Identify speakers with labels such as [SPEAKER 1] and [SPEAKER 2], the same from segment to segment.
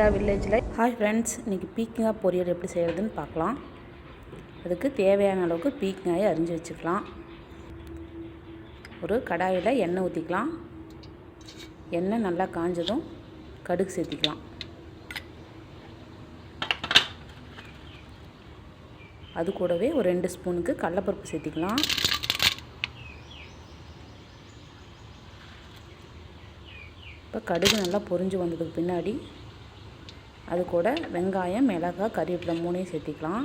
[SPEAKER 1] ராஜா வில்லேஜில். Hi friends இன்றைக்கி பீக்கிங்காய் பொரியல் எப்படி செய்கிறதுன்னு பார்க்கலாம். அதுக்கு தேவையான அளவுக்கு பீக்கிங்காயை அரிஞ்சு வச்சுக்கலாம். ஒரு கடாயில் எண்ணெய் ஊற்றிக்கலாம் எண்ணெய் நல்லா காஞ்சதும் கடுகு சேர்த்திக்கலாம். அது கூடவே ஒரு ரெண்டு ஸ்பூனுக்கு கடலப்பருப்பு சேர்த்திக்கலாம். இப்போ கடுகு நல்லா பொரிஞ்சு வந்ததுக்கு பின்னாடி அது கூட வெங்காயம் மிளகாய் கறிவேப்பிலை மூணையும் சேர்த்திக்கலாம்.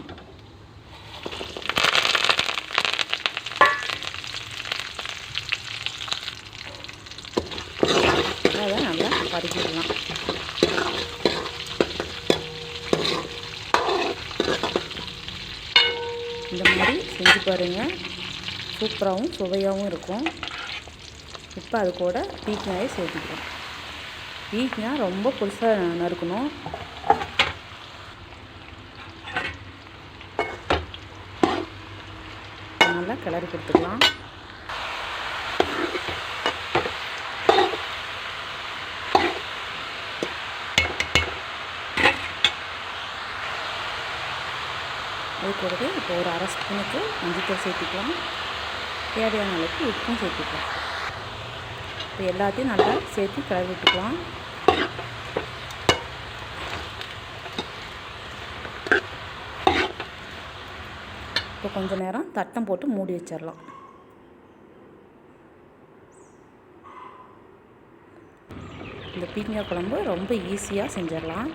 [SPEAKER 1] அதை நல்லா பறிக்கிடலாம் இந்த மாதிரி செஞ்சு பாருங்கள் சூப்பராகவும் சுவையாகவும் இருக்கும். இப்போ அது கூட பீக்கங்காயை சேர்த்துக்கிறோம் பீக்கங்காய் ரொம்ப புதுசாக நறுக்கணும். நல்லா கிளறி கொடுத்துக்கலாம். அது கூடவே இப்போ ஒரு அரை ஸ்பூனுக்கு மஞ்சத்தூள் சேர்த்துக்கலாம். தேவையான அளவுக்கு உப்பும் சேர்த்துக்கலாம். இப்போ எல்லாத்தையும் நல்லா சேர்த்து கிளறி விட்டுக்கலாம். இப்போ கொஞ்சம் நேரம் தட்டம் போட்டு மூடி வச்சிடலாம். இந்த பீக்கங்காய் குழம்பு ரொம்ப ஈஸியாக செஞ்சிடலாம்.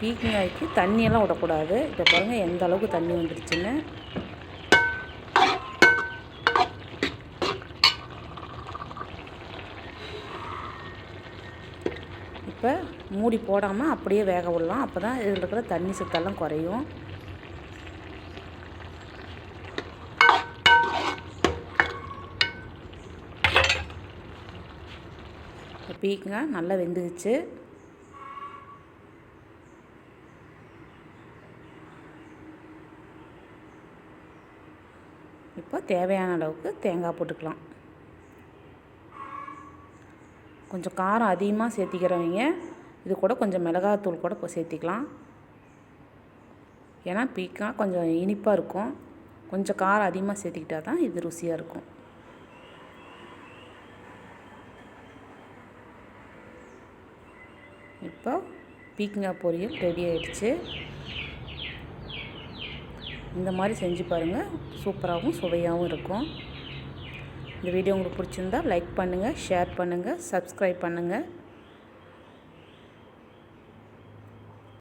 [SPEAKER 1] பீக்கங்காய்க்கு தண்ணியெல்லாம் விடக்கூடாது. இப்போ பாருங்கள் எந்த அளவுக்கு தண்ணி வந்துடுச்சுன்னு இப்போ மூடி போடாமல் அப்படியே வேக விடலாம். அப்போ தான் இதில் இருக்கிற தண்ணி சத்தெல்லாம் குறையும். பீக்கங்காய் நல்லா வெந்துக்குச்சு இப்போ தேவையான அளவுக்கு தேங்காய் போட்டுக்கலாம். கொஞ்சம் காரம் அதிகமாக சேர்த்திக்கிறவங்க இது கூட கொஞ்சம் மிளகாத்தூள் கூட இப்போ சேர்த்திக்கலாம். ஏன்னா பீக்காய் கொஞ்சம் இனிப்பாக இருக்கும். கொஞ்சம் காரம் அதிகமாக சேர்த்திக்கிட்டா தான் இது ருசியாக இருக்கும். இப்போ பீக்கங்காய் பொரியல் ரெடி ஆயிடுச்சு. இந்த மாதிரி செஞ்சு பாருங்கள் சூப்பராகவும் சுவையாகவும் இருக்கும். இந்த வீடியோ உங்களுக்கு பிடிச்சிருந்தா லைக் பண்ணுங்கள் ஷேர் பண்ணுங்கள் சப்ஸ்கிரைப் பண்ணுங்கள்